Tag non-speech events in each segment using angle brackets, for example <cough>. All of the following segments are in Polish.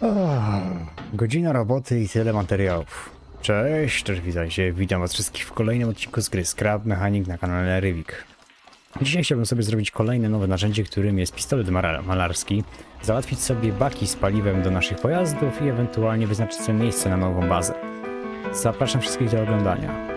O, godzina roboty i tyle materiałów. Cześć, cześć, witajcie. Witam was wszystkich w kolejnym odcinku z gry Scrap Mechanic na kanale Rywik. Dzisiaj chciałbym sobie zrobić kolejne nowe narzędzie, którym jest pistolet malarski, załatwić sobie baki z paliwem do naszych pojazdów i ewentualnie wyznaczyć sobie miejsce na nową bazę. Zapraszam wszystkich do oglądania.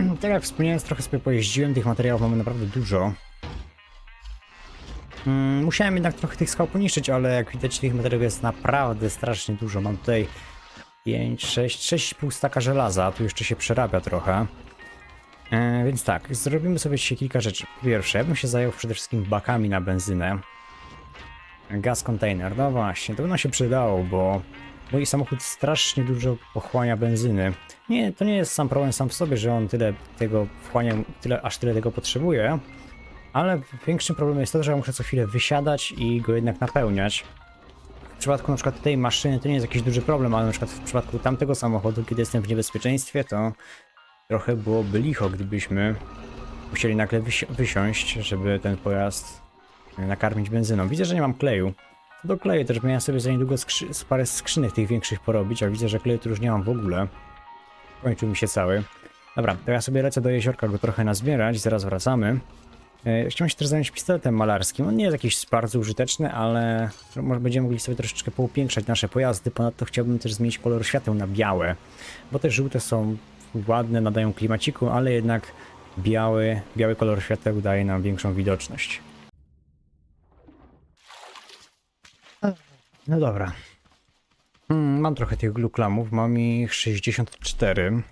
<clears throat> tak jak wspomniałem, trochę sobie pojeździłem, tych materiałów mamy naprawdę dużo. Mm, musiałem jednak trochę tych skał poniszczyć, ale jak widać tych materiałów jest naprawdę strasznie dużo. Mam tutaj 5, 6, 6,5 staka żelaza, tu jeszcze się przerabia trochę. E, więc tak, zrobimy sobie dzisiaj kilka rzeczy. Po pierwsze, ja bym się zajął przede wszystkim bakami na benzynę. Gaz container, no właśnie, to by nam się przydało, bo mój samochód strasznie dużo pochłania benzyny. Nie, to nie jest sam problem sam w sobie, że on tyle tego wchłania, tyle, aż tyle tego potrzebuje, ale większym problemem jest to, że ja muszę co chwilę wysiadać i go jednak napełniać. W przypadku na przykład tej maszyny to nie jest jakiś duży problem, ale na przykład w przypadku tamtego samochodu, kiedy jestem w niebezpieczeństwie, to trochę byłoby licho, gdybyśmy musieli nagle wysi wysiąść, żeby ten pojazd nakarmić benzyną. Widzę, że nie mam kleju. Do kleju też miałem sobie za niedługo skrzy parę skrzynek tych większych porobić, a widzę, że kleju tu już nie mam w ogóle. Kończył mi się cały. Dobra, to ja sobie lecę do jeziorka go trochę nazbierać, zaraz wracamy. E, Chciałem się też zająć pistoletem malarskim. On nie jest jakiś bardzo użyteczny, ale może będziemy mogli sobie troszeczkę poupiększać nasze pojazdy. Ponadto chciałbym też zmienić kolor świateł na białe, bo te żółte są ładne, nadają klimaciku, ale jednak biały, biały kolor świateł daje nam większą widoczność. No dobra. Hmm, mam trochę tych gluklamów, mam ich 64.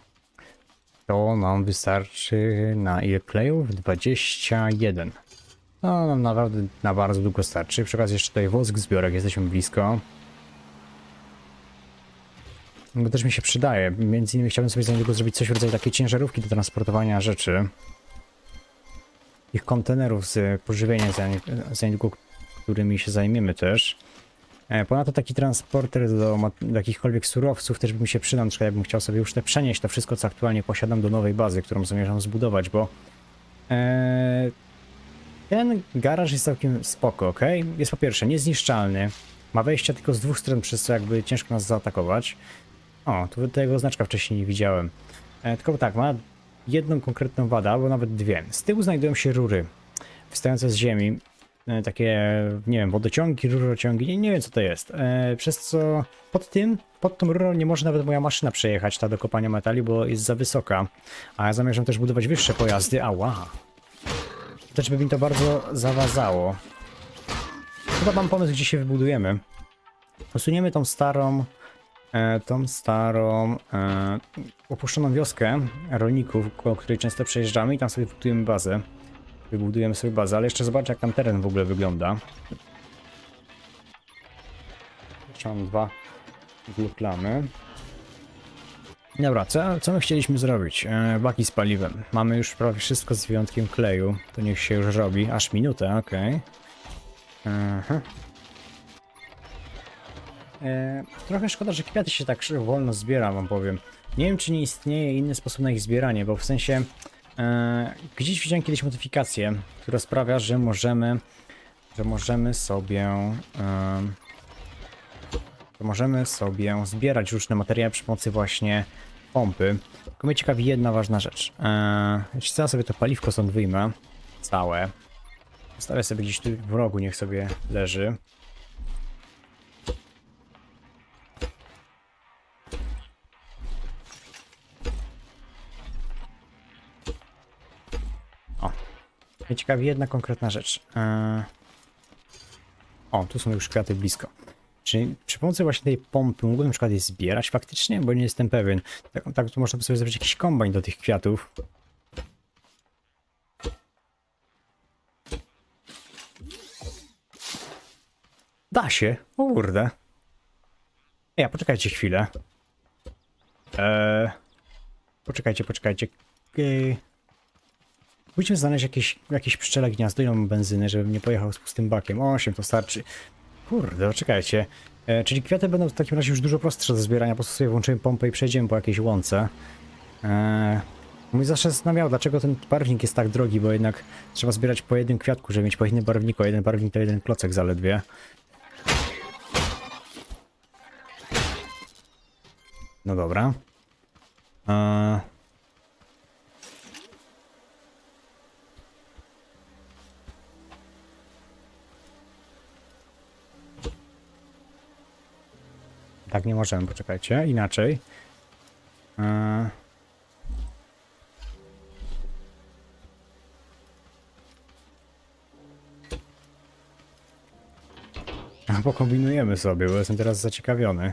To nam wystarczy na ile klejów? 21. No, nam naprawdę na bardzo długo starczy. Przy okazji jeszcze tutaj wosk zbiorek, jesteśmy blisko. Bo też mi się przydaje. Między innymi chciałbym sobie za niedługo zrobić coś w rodzaju takiej ciężarówki do transportowania rzeczy. Ich kontenerów z pożywieniem za, nie- za niedługo, którymi się zajmiemy też. E, Ponadto taki transporter do, jakichkolwiek surowców też by mi się przydał, na jakbym chciał sobie już te przenieść to wszystko, co aktualnie posiadam do nowej bazy, którą zamierzam zbudować, bo e, ten garaż jest całkiem spoko, ok? Jest po pierwsze niezniszczalny, ma wejścia tylko z dwóch stron, przez co jakby ciężko nas zaatakować. O, tu tego znaczka wcześniej nie widziałem. E, tylko tak, ma jedną konkretną wadę, albo nawet dwie. Z tyłu znajdują się rury wystające z ziemi, takie, nie wiem, wodociągi, rurociągi, nie, nie wiem co to jest. E, przez co pod tym, pod tą rurą nie może nawet moja maszyna przejechać, ta do kopania metali, bo jest za wysoka. A ja zamierzam też budować wyższe pojazdy, ała. Też by mi to bardzo zawazało. Chyba mam pomysł, gdzie się wybudujemy. Posuniemy tą starą, e, tą starą, e, opuszczoną wioskę rolników, koło której często przejeżdżamy i tam sobie wybudujemy bazę. Wybudujemy sobie bazę, ale jeszcze zobaczę jak tam teren w ogóle wygląda. Jeszcze mam dwa gluklamy. Dobra, co, co my chcieliśmy zrobić? E, baki z paliwem. Mamy już prawie wszystko z wyjątkiem kleju. To niech się już robi. Aż minutę, okej. Aha. E, trochę szkoda, że kwiaty się tak wolno zbiera, wam powiem. Nie wiem, czy nie istnieje inny sposób na ich zbieranie, bo w sensie gdzieś widziałem kiedyś modyfikację, która sprawia, że możemy, że możemy sobie, e, że możemy sobie zbierać różne materiały przy pomocy właśnie pompy. Tylko mnie ciekawi jedna ważna rzecz. E, jeśli sobie to paliwko stąd wyjmę, całe, Zostawię sobie gdzieś tu w rogu, niech sobie leży. Ciekawi jedna konkretna rzecz. Eee... O, tu są już kwiaty blisko. Czy przy pomocy właśnie tej pompy mógłbym na przykład je zbierać faktycznie? Bo nie jestem pewien. Tak, tak tu można by sobie zrobić jakiś kombajn do tych kwiatów. Da się. O kurde. Ja, poczekajcie chwilę. Eee, poczekajcie, poczekajcie. Yy... Pójdźmy znaleźć jakieś, jakieś pszczele gniazdo i mam benzyny, żebym nie pojechał z pustym bakiem. O, 8 to starczy. Kurde, czekajcie. E, czyli kwiaty będą w takim razie już dużo prostsze do zbierania. Po prostu sobie włączymy pompę i przejdziemy po jakiejś łące. E, mój zawsze zastanawiał, dlaczego ten barwnik jest tak drogi, bo jednak trzeba zbierać po jednym kwiatku, żeby mieć po jednym barwniku, a jeden barwnik to jeden klocek zaledwie. No dobra. E, Tak nie możemy, poczekajcie, inaczej. Eee... A pokombinujemy sobie, bo jestem teraz zaciekawiony.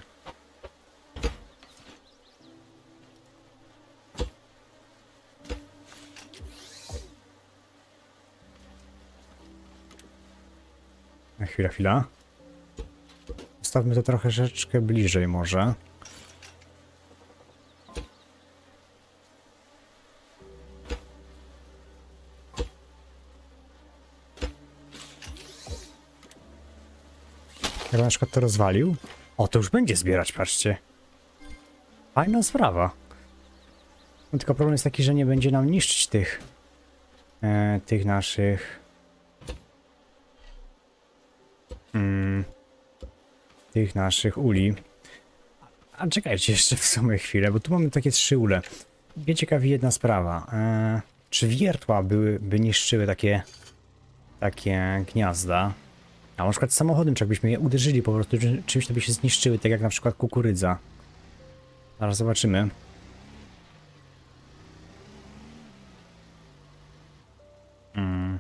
Na chwila, chwila. Postawmy to trochę rzeczkę bliżej może. Jakbym na przykład to rozwalił. O, to już będzie zbierać, patrzcie. Fajna sprawa. No, tylko problem jest taki, że nie będzie nam niszczyć tych e, tych naszych mm, tych naszych uli. A czekajcie jeszcze w sumie chwilę, bo tu mamy takie trzy ule. Mnie ciekawi jedna sprawa. E, czy wiertła były, by niszczyły takie takie gniazda? A na przykład samochodem, czy jakbyśmy je uderzyli po prostu czy- czymś, to by się zniszczyły, tak jak na przykład kukurydza. Zaraz zobaczymy. Mm.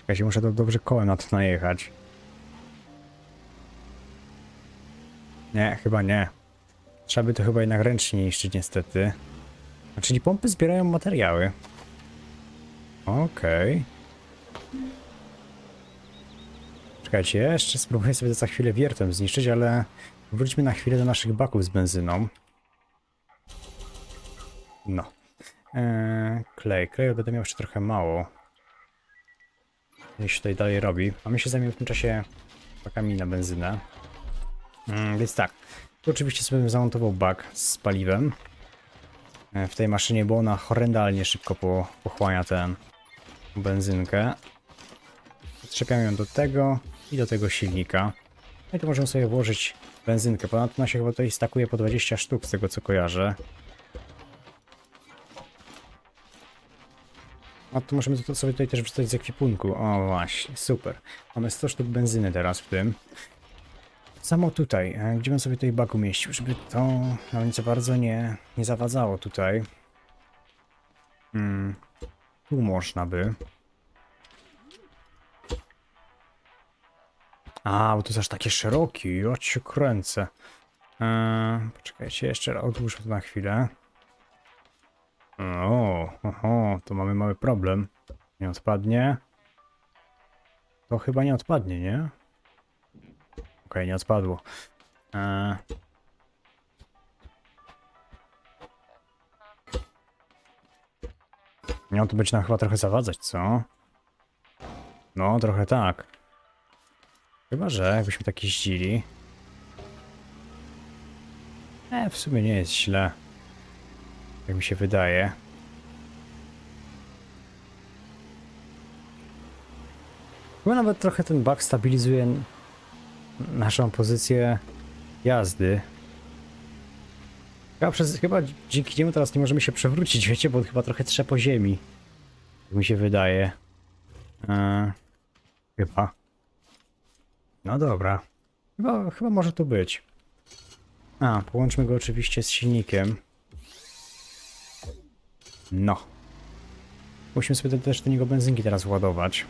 Czekajcie, muszę to dobrze kołem na to najechać. Nie, chyba nie. Trzeba by to chyba jednak ręcznie niszczyć niestety. A czyli pompy zbierają materiały. Okej. Czekajcie, jeszcze spróbuję sobie za chwilę wiertem zniszczyć, ale wróćmy na chwilę do naszych baków z benzyną. No. Eee, klej. Kleju będę miał jeszcze trochę mało. Jeśli tutaj dalej robi. A my się zajmiemy w tym czasie bakami na benzynę. Mm, więc tak. Tu oczywiście sobie zamontował bak z paliwem e, w tej maszynie, bo ona horrendalnie szybko po, pochłania tę benzynkę. Podczepiam ją do tego i do tego silnika. No i tu możemy sobie włożyć benzynkę. Ponadto ona się chyba tutaj stakuje po 20 sztuk z tego co kojarzę. A tu możemy to sobie tutaj też wrzucać z ekwipunku. O właśnie, super. Mamy 100 sztuk benzyny teraz w tym. Samo tutaj, e, gdzie bym sobie tutaj bak umieścił, żeby to nic za bardzo nie, nie zawadzało tutaj. Hmm. Tu można by. A, bo to jest aż takie szerokie, ja kręcę. Eee, poczekajcie, jeszcze odłóżmy to na chwilę. O, oho, to mamy mały problem. Nie odpadnie. To chyba nie odpadnie, nie? Okej, nie odpadło. Eee. No, to będzie nam chyba trochę zawadzać, co? No, trochę tak. Chyba, że jakbyśmy tak jeździli. E, w sumie nie jest źle. Jak mi się wydaje. Chyba nawet trochę ten bug stabilizuje naszą pozycję jazdy. Chyba, przez, chyba dzięki niemu teraz nie możemy się przewrócić, wiecie, bo chyba trochę trze po ziemi. Jak mi się wydaje. Eee, chyba. No dobra. Chyba, chyba może to być. A, połączmy go oczywiście z silnikiem. No. Musimy sobie też do niego benzynki teraz władować.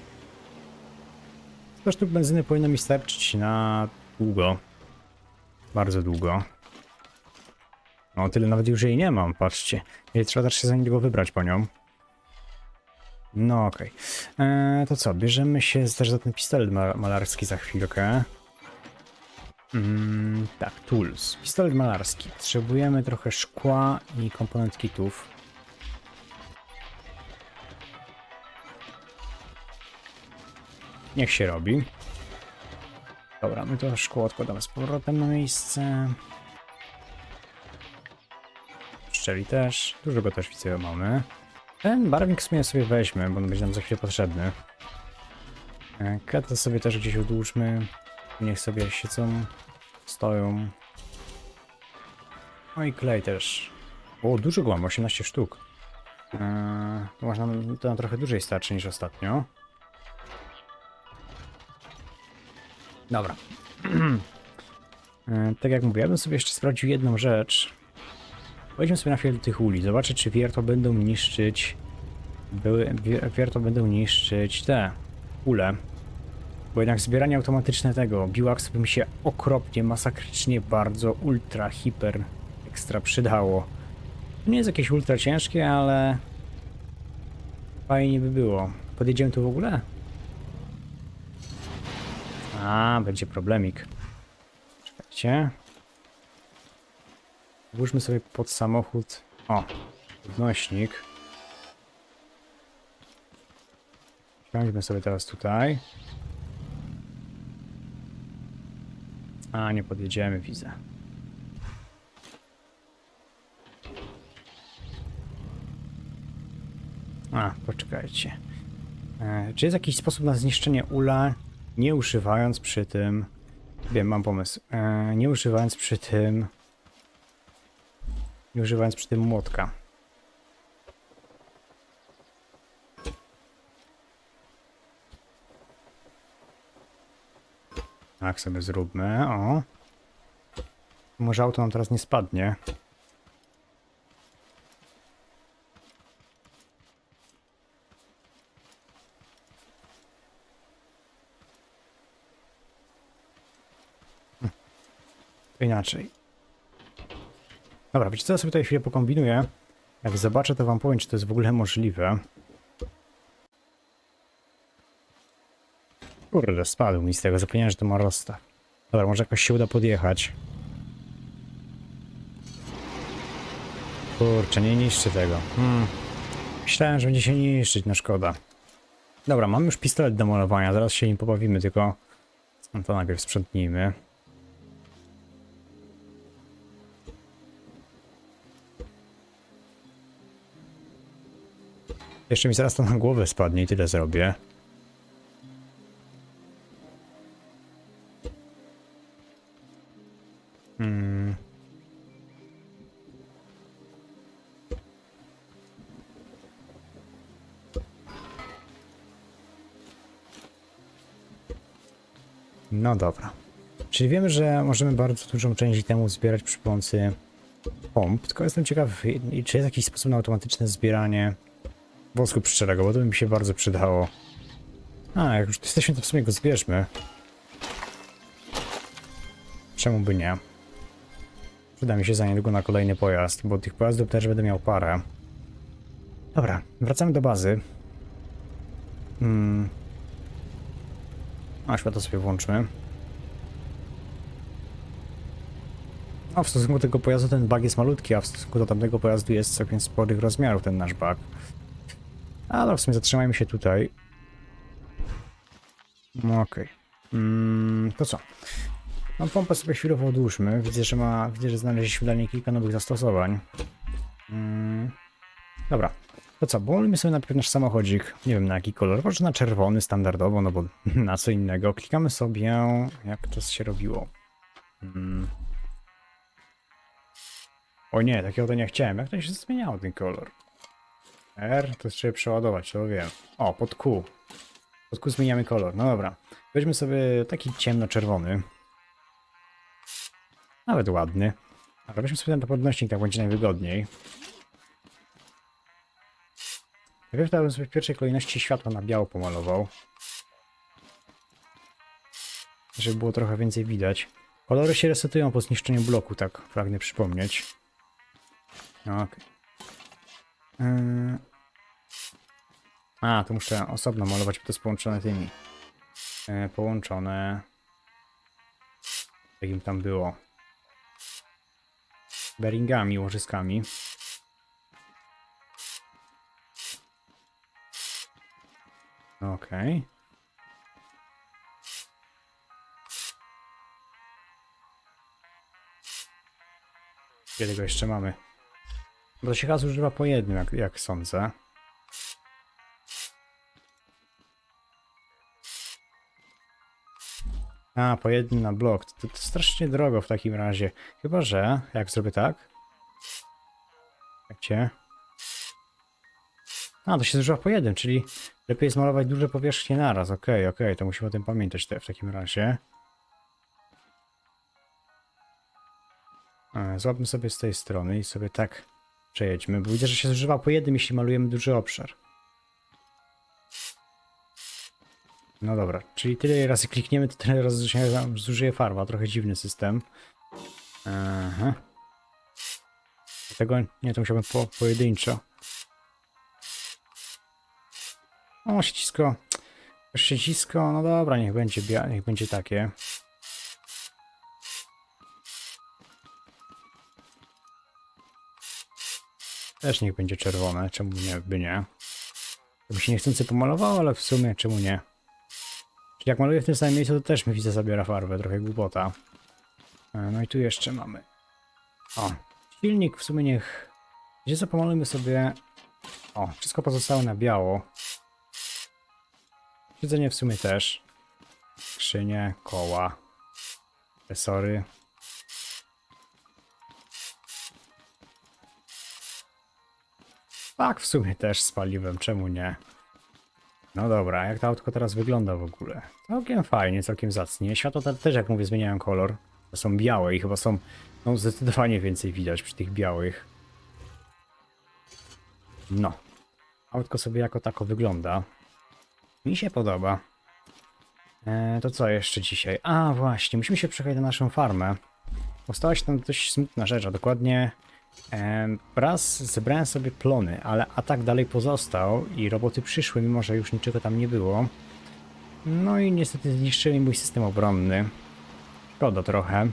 100 sztuk benzyny powinno mi starczyć na długo. Bardzo długo. No tyle nawet już jej nie mam, patrzcie. I trzeba też się za niego wybrać po nią. No okej. Eee, To co, bierzemy się też za ten pistolet ma malarski za chwilkę. Mm, tak, tools. Pistolet malarski. Potrzebujemy trochę szkła i komponent kitów. Niech się robi. Dobra, my to szkło odkładamy z powrotem na miejsce. Szczeli też. Dużo go też widzę mamy. Ten barwnik w sumie sobie weźmy, bo on będzie nam za chwilę potrzebny. E, Kratę sobie też gdzieś odłóżmy. Niech sobie siedzą, stoją. No i klej też. O, dużo go mam, 18 sztuk. Eee, to można nam trochę dłużej starczy niż ostatnio. Dobra. Eee, <clears throat> tak jak mówię, ja bym sobie jeszcze sprawdził jedną rzecz. Pojdźmy sobie na chwilę tych uli, zobaczę czy wierto będą niszczyć... Były, wier- wierto będą niszczyć te ule. Bo jednak zbieranie automatyczne tego biwax by mi się okropnie, masakrycznie, bardzo, ultra, hiper, ekstra przydało. To nie jest jakieś ultra ciężkie, ale fajnie by było. Podjedziemy tu w ogóle? A, będzie problemik. Czekajcie. Włóżmy sobie pod samochód. O, podnośnik. Siądźmy sobie teraz tutaj. A, nie podjedziemy, widzę. A, poczekajcie. E, czy jest jakiś sposób na zniszczenie ula, nie używając przy tym... Wiem, mam pomysł. E, nie używając przy tym... Nie używając przy tym młotka. Tak sobie zróbmy, o. Może auto nam teraz nie spadnie. Inaczej. Dobra, wiecie co, ja sobie tutaj chwilę pokombinuję. Jak zobaczę, to wam powiem, czy to jest w ogóle możliwe. Kurde, spadł mi z tego, zapomniałem, że to ma rozstaw. Dobra, może jakoś się uda podjechać. Kurczę, nie niszczy tego. Hmm. Myślałem, że będzie się niszczyć, no szkoda. Dobra, mam już pistolet do malowania, zaraz się nim pobawimy, tylko... To najpierw sprzątnijmy. Jeszcze mi zaraz to na głowę spadnie i tyle zrobię. Hmm. No dobra. Czyli wiemy, że możemy bardzo dużą część temu zbierać przy pomocy pomp, tylko jestem ciekaw, czy jest jakiś sposób na automatyczne zbieranie wosku pszczelego, bo to by mi się bardzo przydało. A, jak już jesteśmy, to w sumie go zbierzmy. Czemu by nie? Przyda mi się za niedługo na kolejny pojazd, bo tych pojazdów też będę miał parę. Dobra, wracamy do bazy. Hmm. A, światło sobie włączmy. A w stosunku do tego pojazdu ten bug jest malutki, a w stosunku do tamtego pojazdu jest całkiem sporych rozmiarów ten nasz bug. Ale w sumie zatrzymajmy się tutaj. No okej. Mm, to co? No pompę sobie chwilowo odłóżmy. Widzę, że ma. Widzę, że znaleźliśmy dla niej kilka nowych zastosowań. Mm, dobra. To co? Bolimy sobie najpierw nasz samochodzik. Nie wiem na jaki kolor. Może na czerwony standardowo, no bo <laughs> na co innego. Klikamy sobie. Jak to się robiło? Mm. O nie, takiego to nie chciałem. Jak to się zmieniało ten kolor? R, to trzeba przeładować, to wiem. O, pod Q. Pod Q zmieniamy kolor, no dobra. Weźmy sobie taki ciemno-czerwony. Nawet ładny. Ale weźmy sobie ten podnośnik, tak będzie najwygodniej. Najpierw to bym sobie w pierwszej kolejności światło na biało pomalował. Żeby było trochę więcej widać. Kolory się resetują po zniszczeniu bloku, tak pragnę przypomnieć. Okej. Yy. E, a, to muszę osobno malować, bo to jest połączone tymi. E, połączone. Jakim tam było. Beringami, łożyskami. Okej. Okay. Go jeszcze mamy? Bo to się chyba zużywa po jednym, jak, jak sądzę. A, po jednym na blok. To, to strasznie drogo w takim razie. Chyba, że... Jak zrobię tak? Wiecie? A, to się zużywa po jednym, czyli lepiej zmalować duże powierzchnie naraz. Okej, okej, to musimy o tym pamiętać te, w takim razie. E, Złapmy sobie z tej strony i sobie tak przejedźmy, bo widzę, że się zużywa po jednym, jeśli malujemy duży obszar. No dobra, czyli tyle razy klikniemy, to tyle razy się zużyje farba. Trochę dziwny system. Aha. Dlatego nie, to musiałbym po, pojedynczo. O, ścisko. Ścisko, no dobra, niech będzie, niech będzie takie. Też niech będzie czerwone, czemu nie, by nie. To by się niechcący pomalowało, ale w sumie czemu nie. Czyli jak maluję w tym samym miejscu, to też mi widzę zabiera farbę, trochę głupota. E, No i tu jeszcze mamy. O, silnik w sumie niech... Gdzie co pomalujmy sobie... O, wszystko pozostało na biało. Siedzenie w sumie też. Skrzynie, koła, resory. Tak, w sumie też z paliwem, czemu nie? No dobra, jak to autko teraz wygląda w ogóle? Całkiem fajnie, całkiem zacnie. Światła te też, jak mówię, zmieniają kolor. To są białe i chyba są no, zdecydowanie więcej widać przy tych białych. No. Autko sobie jako tako wygląda. Mi się podoba. E, to co jeszcze dzisiaj? A właśnie, musimy się przejechać na naszą farmę. Postała się tam dość smutna rzecz, a dokładnie raz zebrałem sobie plony, ale atak dalej pozostał i roboty przyszły, mimo że już niczego tam nie było. No i niestety zniszczyli mój system obronny. Szkoda trochę.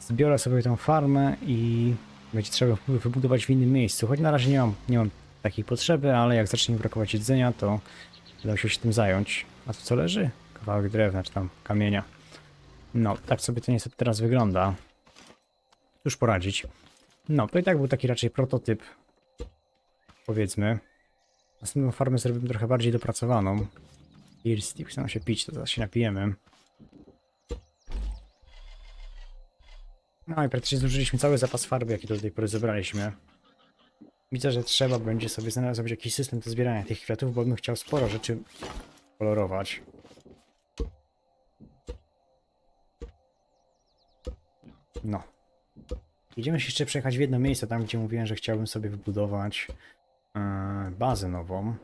Zbiorę sobie tą farmę i będzie trzeba wy- wybudować w innym miejscu. Choć na razie nie mam, nie mam takiej potrzeby, ale jak zacznie mi brakować jedzenia, to uda się się tym zająć. A tu co leży? Kawałek drewna czy tam kamienia. No, tak sobie to niestety teraz wygląda. Cóż poradzić. No, to i tak był taki raczej prototyp. Powiedzmy. Następną farmę zrobimy trochę bardziej dopracowaną. Irsty, chce nam się pić, to zaraz się napijemy. No i praktycznie zużyliśmy cały zapas farby, jaki do tej pory zebraliśmy. Widzę, że trzeba będzie sobie znaleźć jakiś system do zbierania tych kwiatów, bo bym chciał sporo rzeczy kolorować. No. Idziemy się jeszcze przejechać w jedno miejsce, tam gdzie mówiłem, że chciałbym sobie wybudować e, bazę nową.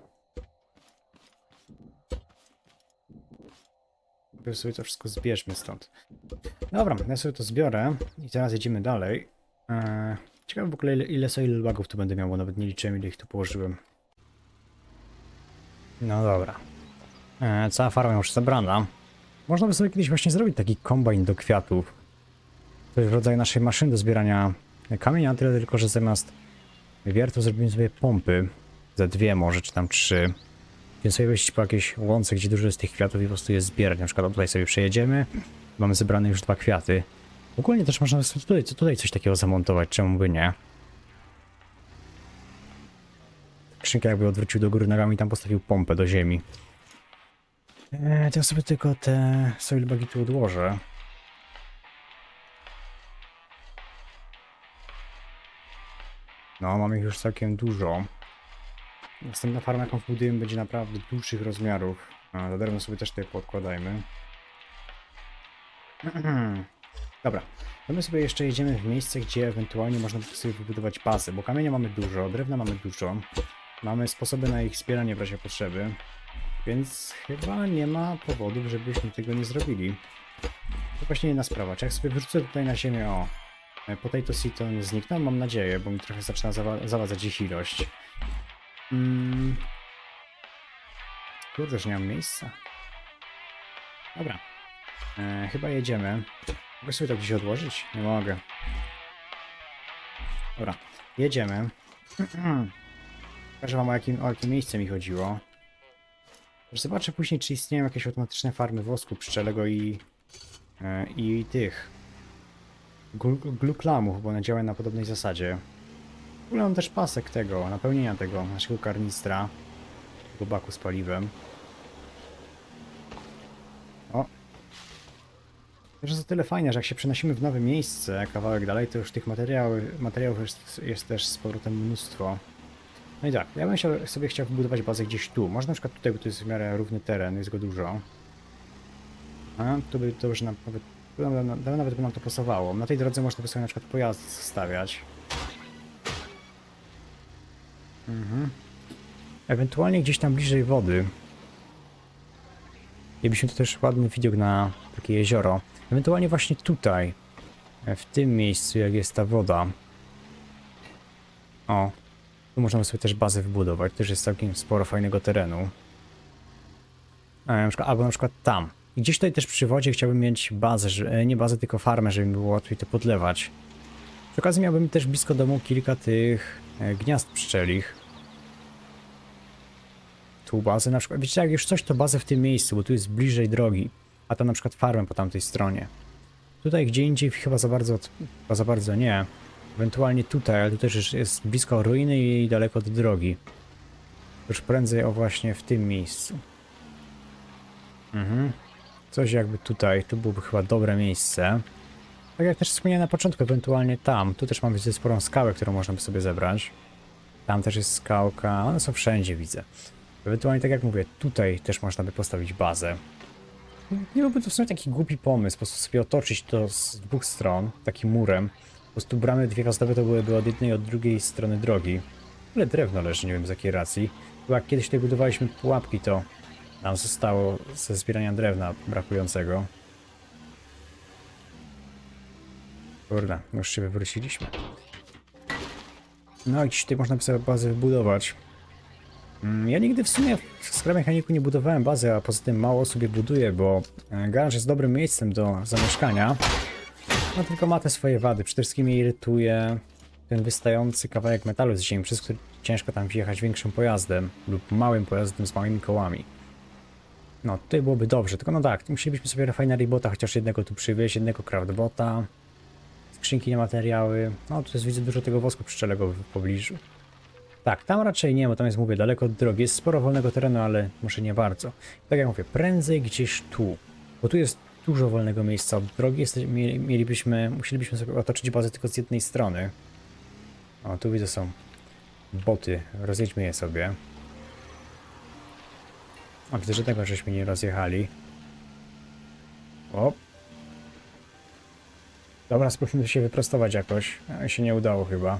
Najpierw sobie to wszystko zbierzmy stąd. Dobra, ja sobie to zbiorę i teraz jedziemy dalej. E, ciekawe w ogóle ile, ile soil bugów tu będę miał, bo nawet nie liczyłem ile ich tu położyłem. No dobra. E, cała farma już zebrana. Można by sobie kiedyś właśnie zrobić taki kombajn do kwiatów. Coś w rodzaju naszej maszyny do zbierania kamienia, tyle tylko, że zamiast wiertów zrobimy sobie pompy. Za dwie może, czy tam trzy. Więc sobie wejść po jakiejś łące, gdzie dużo jest tych kwiatów i po prostu je zbierać. Na przykład tutaj sobie przejedziemy, mamy zebrane już dwa kwiaty. Ogólnie też można tutaj, tutaj coś takiego zamontować, czemu by nie? Skrzynkę jakby odwrócił do góry nogami i tam postawił pompę do ziemi. Eee, to ja sobie tylko te soil bagi tu odłożę. No, mamy ich już całkiem dużo. Następna farma, jaką budujemy, będzie naprawdę dłuższych rozmiarów. A, to drewno sobie też tutaj podkładajmy. <clears throat> Dobra, to my sobie jeszcze jedziemy w miejsce, gdzie ewentualnie można sobie wybudować bazę, bo kamienia mamy dużo, drewna mamy dużo. Mamy sposoby na ich zbieranie w razie potrzeby. Więc chyba nie ma powodów, żebyśmy tego nie zrobili. To właśnie jedna sprawa. Czy jak sobie wrzucę tutaj na ziemię, o, potato seed to nie znikną? Mam nadzieję, bo mi trochę zaczyna zawa zawadzać ich ilość. Mm. Kurde, że nie mam miejsca. Dobra. E, chyba jedziemy. Mogę sobie to gdzieś odłożyć? Nie mogę. Dobra, jedziemy. <clears throat> Pokażę wam o jakim, o miejsce mi chodziło. Zobaczę później, czy istnieją jakieś automatyczne farmy wosku pszczelego i, e, i tych. Glu- gluklamów, bo one działają na podobnej zasadzie. W ogóle mam też pasek tego, napełnienia tego naszego karnistra. Tego baku z paliwem. O. Też jest o tyle fajne, że jak się przenosimy w nowe miejsce, kawałek dalej, to już tych materiały, materiałów jest, jest też z powrotem mnóstwo. No i tak, ja bym chciał, sobie chciał wybudować bazę gdzieś tu. Może na przykład tutaj, bo tu jest w miarę równy teren, jest go dużo. A, to by to już nawet, to to nawet by nam to pasowało. Na tej drodze można by sobie na przykład pojazd stawiać. Mhm. Ewentualnie gdzieś tam bliżej wody. Mielibyśmy tu też ładny widok na takie jezioro. Ewentualnie właśnie tutaj, w tym miejscu, jak jest ta woda. O, tu możemy sobie też bazę wybudować. Też jest całkiem sporo fajnego terenu. E, na przykład, albo na przykład tam. I gdzieś tutaj też przy wodzie chciałbym mieć bazę, e, nie bazę, tylko farmę, żeby mi było łatwiej to podlewać. Przy okazji miałbym też blisko domu kilka tych e, gniazd pszczelich. Tu bazę na przykład, wiecie jak już coś to bazę w tym miejscu, bo tu jest bliżej drogi, a tam na przykład farmę po tamtej stronie. Tutaj gdzie indziej chyba za bardzo, chyba za bardzo nie. Ewentualnie tutaj, ale tu też już jest blisko ruiny i daleko od drogi. Już prędzej o właśnie w tym miejscu. Mhm. Coś jakby tutaj, tu byłoby chyba dobre miejsce. Tak jak też wspomniałem na początku, ewentualnie tam. Tu też mamy sporą skałę, którą można by sobie zebrać. Tam też jest skałka, one są wszędzie widzę. Ewentualnie tak jak mówię, tutaj też można by postawić bazę. Nie byłby to w sumie taki głupi pomysł, po prostu sobie otoczyć to z dwóch stron, takim murem. Po prostu bramy dwie gazdowe to byłyby od jednej od drugiej strony drogi. Ale drewno leży, nie wiem z jakiej racji. Jak kiedyś tutaj budowaliśmy pułapki, to nam zostało ze zbierania drewna brakującego. Kurde, już się wywróciliśmy. No i tutaj można sobie bazę wybudować. Mm, Ja nigdy w sumie w Scrum Mechaniku nie budowałem bazy, a poza tym mało sobie buduję, bo e, garaż jest dobrym miejscem do zamieszkania. No tylko ma te swoje wady. Przede wszystkim mnie irytuje ten wystający kawałek metalu z ziemi, przez który ciężko tam wjechać większym pojazdem lub małym pojazdem z małymi kołami. No, tutaj byłoby dobrze, tylko no tak, musielibyśmy sobie refinery bota chociaż jednego tu przywieźć, jednego craftbota, skrzynki na materiały. No, tu jest widzę dużo tego wosku pszczelego w pobliżu. Tak, tam raczej nie, bo tam jest, mówię, daleko od drogi. Jest sporo wolnego terenu, ale może nie bardzo. Tak jak mówię, prędzej gdzieś tu, bo tu jest dużo wolnego miejsca od drogi. Jeste, mieli, mielibyśmy, musielibyśmy sobie otoczyć bazę tylko z jednej strony. O, tu widzę są boty. Rozjedźmy je sobie. O, widzę, że tego żeśmy nie rozjechali. O. Dobra, spróbujmy się wyprostować jakoś. A, się nie udało chyba.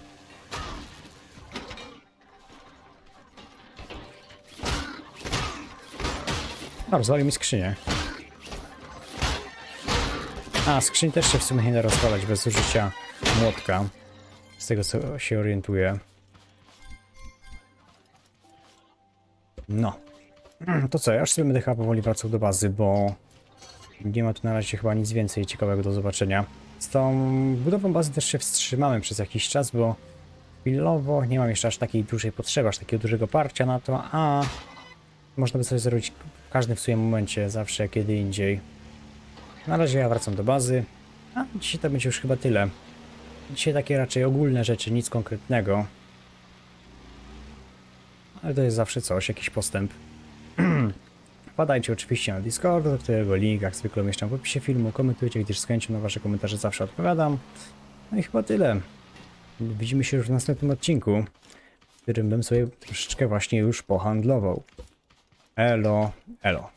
A, rozwalił mi skrzynię. A, skrzyń też się w sumie nie da rozwalać bez użycia młotka. Z tego co się orientuję. No. To co, ja już sobie będę chyba powoli wracał do bazy, bo nie ma tu na razie chyba nic więcej ciekawego do zobaczenia. Z tą budową bazy też się wstrzymałem przez jakiś czas, bo chwilowo nie mam jeszcze aż takiej dużej potrzeby, aż takiego dużego parcia na to, a można by sobie zrobić w każdym w swoim momencie, zawsze, kiedy indziej. Na razie ja wracam do bazy, a dzisiaj to będzie już chyba tyle. Dzisiaj takie raczej ogólne rzeczy, nic konkretnego. Ale to jest zawsze coś, jakiś postęp. Wpadajcie oczywiście na Discord, którego link jak zwykle umieszczam w opisie filmu. Komentujcie, gdyż z chęcią na wasze komentarze zawsze odpowiadam. No i chyba tyle. Widzimy się już w następnym odcinku, w którym bym sobie troszeczkę właśnie już pohandlował. Elo, elo.